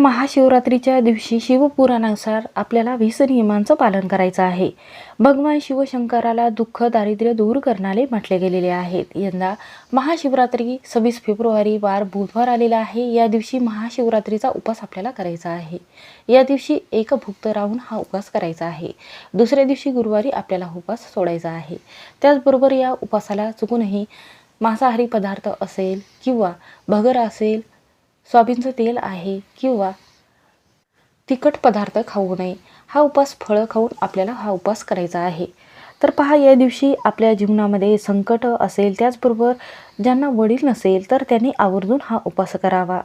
महाशिवरात्रीच्या दिवशी शिवपुराणानुसार आपल्याला वीस नियमांचं पालन करायचं आहे. भगवान शिवशंकराला दुःख दारिद्र्य दूर करणारे म्हटले गेलेले आहेत. यंदा महाशिवरात्री सव्वीस फेब्रुवारी वार बुधवार आलेला आहे. या दिवशी महाशिवरात्रीचा उपास आपल्याला करायचा आहे. या दिवशी एक भुक्त राहून हा उपास करायचा आहे. दुसऱ्या दिवशी गुरुवारी आपल्याला उपास सोडायचा आहे. त्याचबरोबर या उपासाला चुकूनही मांसाहारी पदार्थ असेल किंवा भगर असेल सोयाबीनचं तेल आहे किंवा तिखट पदार्थ खाऊ नये हा उपास फळं खाऊन आपल्याला हा उपास करायचा आहे. तर पहा या दिवशी आपल्या जीवनामध्ये संकट असेल त्याचबरोबर ज्यांना वडील नसेल तर त्यांनी आवर्जून हा उपास करावा.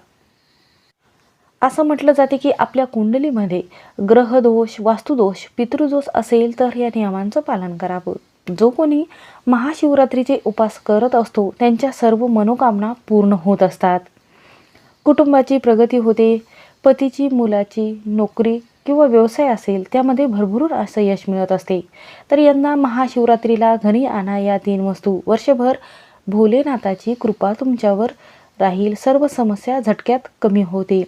असं म्हटलं जाते की आपल्या कुंडलीमध्ये ग्रहदोष वास्तुदोष पितृदोष असेल तर या नियमांचं पालन करावं. जो कोणी महाशिवरात्रीचे उपास करत असतो त्यांच्या सर्व मनोकामना पूर्ण होत असतात. कुटुंबाची प्रगती होते पतीची मुलाची नोकरी किंवा व्यवसाय असेल त्यामध्ये भरभरून असं यश मिळत असते. तर यंदा महाशिवरात्रीला घरी आणा या तीन वस्तू. वर्षभर भोलेनाथाची कृपा तुमच्यावर राहील. सर्व समस्या झटक्यात कमी होतील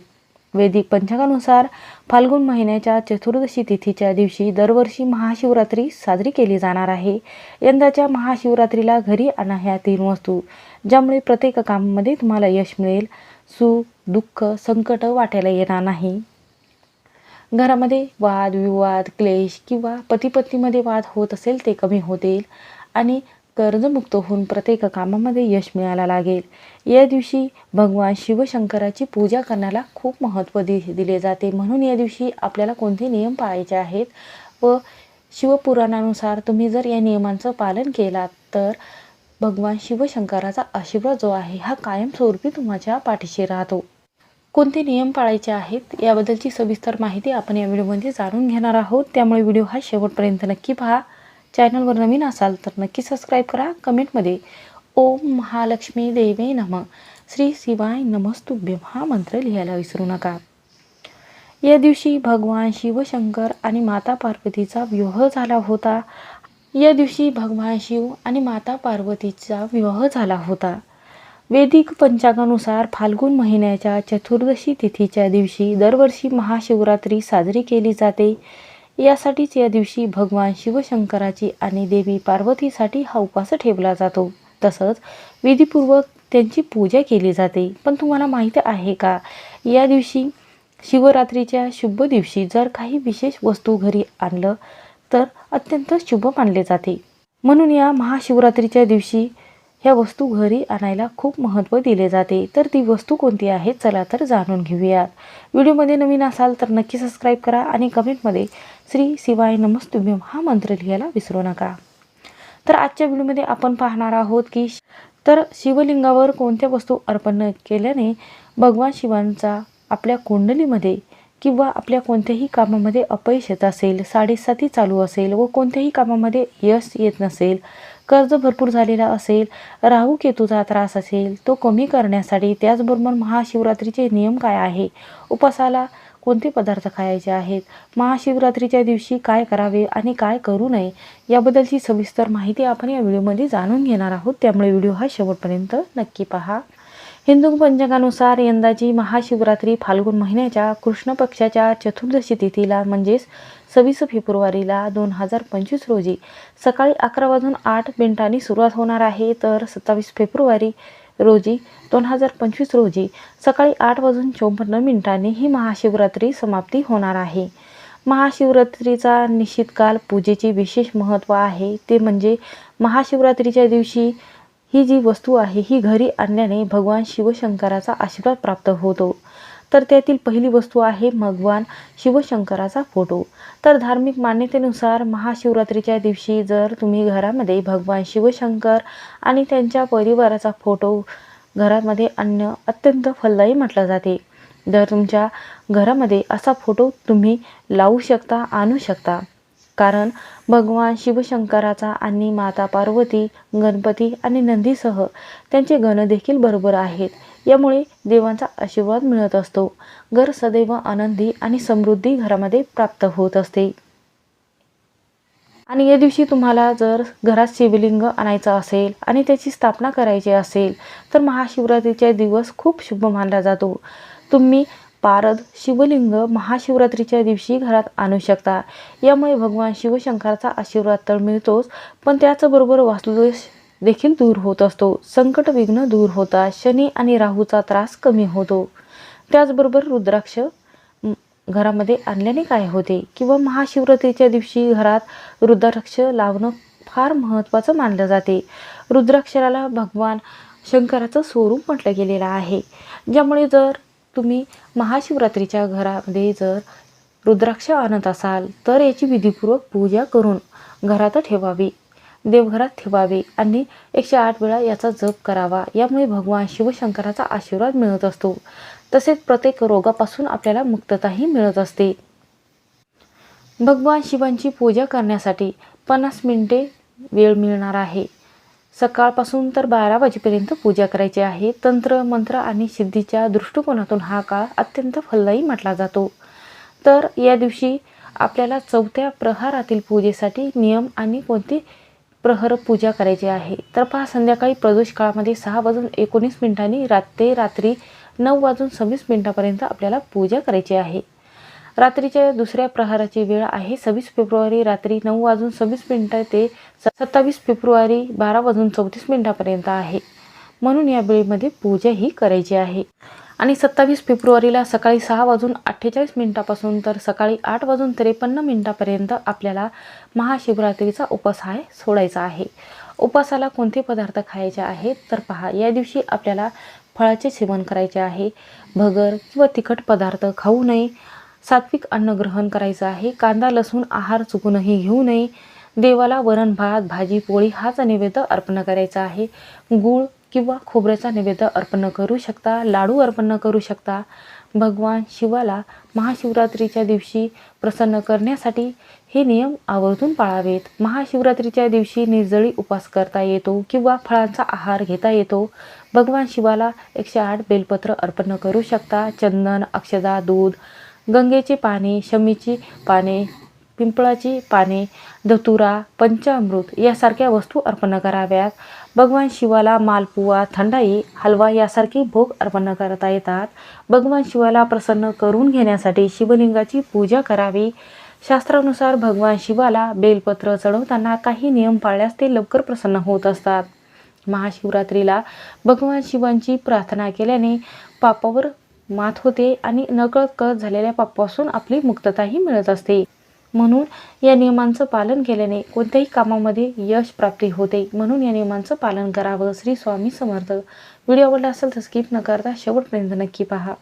वैदिक पंचांगानुसार फाल्गुन महिन्याच्या चतुर्दशी तिथीच्या दिवशी दरवर्षी महाशिवरात्री साजरी केली जाणार आहे. यंदाच्या महाशिवरात्रीला घरी आणा ह्या तीन वस्तू ज्यामुळे प्रत्येक कामामध्ये तुम्हाला यश मिळेल. सुख दुःख संकट वाटायला येणार नाही. घरामध्ये वाद विवाद क्लेश किंवा पतीपत्नीमध्ये वाद होत असेल ते कमी होतील आणि कर्जमुक्त होऊन प्रत्येक कामामध्ये यश मिळायला लागेल. या दिवशी भगवान शिवशंकराची पूजा करण्याला खूप महत्त्व दि दिले जाते. म्हणून या दिवशी आपल्याला कोणते नियम पाळायचे आहेत? व शिवपुराणानुसार तुम्ही जर या नियमांचं पालन केलात तर भगवान शिवशंकराचा आशीर्वाद जो आहे हा कायमस्वरूपी तुमच्या पाठीशी राहतो. कोणते नियम पाळायचे आहेत याबद्दलची सविस्तर माहिती आपण या व्हिडिओमध्ये जाणून घेणार आहोत. त्यामुळे व्हिडिओ हा शेवटपर्यंत नक्की पहा. चॅनलवर नवीन असाल तर नक्की सबस्क्राईब करा. कमेंटमध्ये ओम महालक्ष्मी देवे नम. श्री शिवाय नमस्तुभ्यम हा मंत्र लिहायला विसरू नका. या दिवशी भगवान शिवशंकर आणि माता पार्वतीचा विवाह झाला होता. या दिवशी भगवान शिव आणि माता पार्वतीचा विवाह झाला होता. वेदिक पंचांगानुसार फाल्गुन महिन्याच्या चतुर्दशी तिथीच्या दिवशी दरवर्षी महाशिवरात्री साजरी केली जाते. यासाठीच या दिवशी भगवान शिवशंकराची आणि देवी पार्वतीसाठी हा उपास ठेवला जातो. तसंच विधीपूर्वक त्यांची पूजा केली जाते. पण तुम्हाला माहीत आहे का? या दिवशी शिवरात्रीच्या शुभ दिवशी जर काही विशेष वस्तू घरी आणलं तर अत्यंत शुभ मानले जाते. म्हणून या महाशिवरात्रीच्या दिवशी ह्या वस्तू घरी आणायला खूप महत्त्व दिले जाते. तर ती वस्तू कोणती आहे? चला तर जाणून घेऊयात. व्हिडिओमध्ये नवीन असाल तर नक्की सबस्क्राईब करा आणि कमेंटमध्ये श्री शिवाय नमस्तुभ्यम हा मंत्र लिहायला विसरू नका. तर आजच्या व्हिडिओमध्ये आपण पाहणार आहोत की तर शिवलिंगावर कोणत्या वस्तू अर्पण केल्याने भगवान शिवांचा आपल्या कुंडलीमध्ये किंवा आपल्या कोणत्याही कामामध्ये अपयश येत असेल साडेसाती चालू असेल व कोणत्याही कामामध्ये यश येत नसेल कर्ज भरपूर झालेला असेल राहू केतूचा त्रास असेल तो कमी करण्यासाठी त्याचबरोबर महाशिवरात्रीचे नियम काय आहे? उपासाला कोणते पदार्थ खायचे आहेत? महाशिवरात्रीच्या दिवशी काय करावे आणि काय करू नये? याबद्दलची सविस्तर माहिती आपण या व्हिडिओमध्ये जाणून घेणार आहोत. त्यामुळे व्हिडिओ हा शेवटपर्यंत नक्की पहा. हिंदू पंचांगानुसार यंदाची महाशिवरात्री फाल्गुन महिन्याच्या कृष्ण पक्षाच्या चतुर्दशी तिथीला म्हणजेच सव्वीस फेब्रुवारीला दोन हजार पंचवीस रोजी सकाळी अकरा वाजून आठ मिनिटांनी सुरुवात होणार आहे. तर सत्तावीस फेब्रुवारी रोजी दोन हजार पंचवीस रोजी सकाळी आठ वाजून चोपन्न मिनिटांनी ही महाशिवरात्री समाप्ती होणार आहे. महाशिवरात्रीचा निश्चित काल पूजेचे विशेष महत्त्व आहे. ते म्हणजे महाशिवरात्रीच्या दिवशी ही जी वस्तू आहे ही घरी आणल्याने भगवान शिवशंकराचा आशीर्वाद प्राप्त होतो. तर त्यातील पहिली वस्तू आहे भगवान शिवशंकराचा फोटो. तर धार्मिक मान्यतेनुसार महाशिवरात्रीच्या दिवशी जर तुम्ही घरामध्ये भगवान शिवशंकर आणि त्यांच्या परिवाराचा फोटो घरामध्ये आणणं अत्यंत फलदायी म्हटलं जाते. जर तुमच्या घरामध्ये असा फोटो तुम्ही लावू शकता आणू शकता. कारण भगवान शिवशंकराचा आणि माता पार्वती गणपती आणि नंदीसह त्यांचे गण देखील बरोबर आहेत. यामुळे देवांचा आशीर्वाद मिळत असतो. घर सदैव आनंदी आणि समृद्धी घरामध्ये प्राप्त होत असते. आणि या दिवशी तुम्हाला जर घरात शिवलिंग आणायचं असेल आणि त्याची स्थापना करायची असेल तर महाशिवरात्रीचा दिवस खूप शुभ मानला जातो. तुम्ही पारद शिवलिंग महाशिवरात्रीच्या दिवशी घरात आणू शकता. यामुळे भगवान शिवशंकराचा आशीर्वाद तर मिळतोच पण त्याचबरोबर वास्तुदोष देखील दूर होत असतो. संकट विघ्न दूर होतात शनी आणि राहूचा त्रास कमी होतो. त्याचबरोबर रुद्राक्ष घरामध्ये आणल्याने काय होते? किंवा महाशिवरात्रीच्या दिवशी घरात रुद्राक्ष लावणं फार महत्त्वाचं मानलं जाते. रुद्राक्षराला भगवान शंकराचं स्वरूप म्हटलं गेलेलं आहे. ज्यामुळे जर तुम्ही महाशिवरात्रीच्या घरामध्ये जर रुद्राक्ष आणत असाल तर याची विधीपूर्वक पूजा करून घरात ठेवावी देवघरात ठेवावे आणि एकशे आठ वेळा याचा जप करावा. यामुळे भगवान शिवशंकराचा आशीर्वाद मिळत असतो. तसेच प्रत्येक रोगापासून आपल्याला मुक्तताही मिळत असते. भगवान शिवांची पूजा करण्यासाठी पन्नास मिनिटे वेळ मिळणार आहे. सकाळपासून तर बारा वाजेपर्यंत पूजा करायची आहे. तंत्र मंत्र आणि सिद्धीच्या दृष्टिकोनातून हा काळ अत्यंत फलदायी म्हटला जातो. तर या दिवशी आपल्याला चौथ्या प्रहारातील पूजेसाठी नियम आणि कोणती प्रहर पूजा करायची आहे? तर पहा संध्याकाळी प्रदोष काळामध्ये सहा वाजून एकोणीस मिनिटांनी रात्री रात्री नऊ वाजून सव्वीस मिनिटापर्यंत आपल्याला पूजा करायची आहे. रात्रीच्या दुसऱ्या प्रहाराची वेळ आहे. सव्वीस फेब्रुवारी रात्री नऊ वाजून सव्वीस मिनिटं ते सत्तावीस फेब्रुवारी बारा वाजून चौतीस मिनिटापर्यंत आहे. म्हणून या वेळेमध्ये पूजा ही करायची आहे. आणि सत्तावीस फेब्रुवारीला सकाळी सहा वाजून अठ्ठेचाळीस मिनिटापासून तर सकाळी आठ वाजून त्रेपन्न मिनिटापर्यंत आपल्याला महाशिवरात्रीचा उपास आहे सोडायचा आहे. उपासाला कोणते पदार्थ खायचे आहेत? तर पहा या दिवशी आपल्याला फळाचे सेवन करायचे आहे. भगर किंवा तिखट पदार्थ खाऊ नये. सात्विक अन्न ग्रहण करायचं आहे. कांदा लसूण आहार चुकूनही घेऊ नये. देवाला वरण भात भाजी पोळी हाच नैवेद्य अर्पण करायचा आहे. गूळ किंवा खोबऱ्याचा नैवेद्य अर्पण करू शकता. लाडू अर्पण करू शकता. भगवान शिवाला महाशिवरात्रीच्या दिवशी प्रसन्न करण्यासाठी हे नियम आवर्जून पाळावेत. महाशिवरात्रीच्या दिवशी निर्जळी उपास करता येतो किंवा फळांचा आहार घेता येतो. भगवान शिवाला एकशे आठ बेलपत्र अर्पण करू शकता. चंदन अक्षदा दूध गंगेची पाने शमीची पाने पिंपळाची पाने धतुरा पंचामृत यासारख्या वस्तू अर्पण कराव्यात. भगवान शिवाला मालपुवा थंडाई हलवा यासारखे भोग अर्पण करता येतात. भगवान शिवाला प्रसन्न करून घेण्यासाठी शिवलिंगाची पूजा करावी. शास्त्रानुसार भगवान शिवाला बेलपत्र चढवताना काही नियम पाळल्यास ते लवकर प्रसन्न होत असतात. महाशिवरात्रीला भगवान शिवांची प्रार्थना केल्याने पापावर मात होते आणि नकळत कळत झालेल्या पापापासून आपली मुक्तताही मिळत असते. म्हणून या नियमांचं पालन केल्याने कोणत्याही कामामध्ये यश प्राप्ती होते. म्हणून या नियमांचं पालन करावं. श्री स्वामी समर्थ. व्हिडिओ आवडला असेल तर स्किप न करता शेवटपर्यंत नक्की पहा.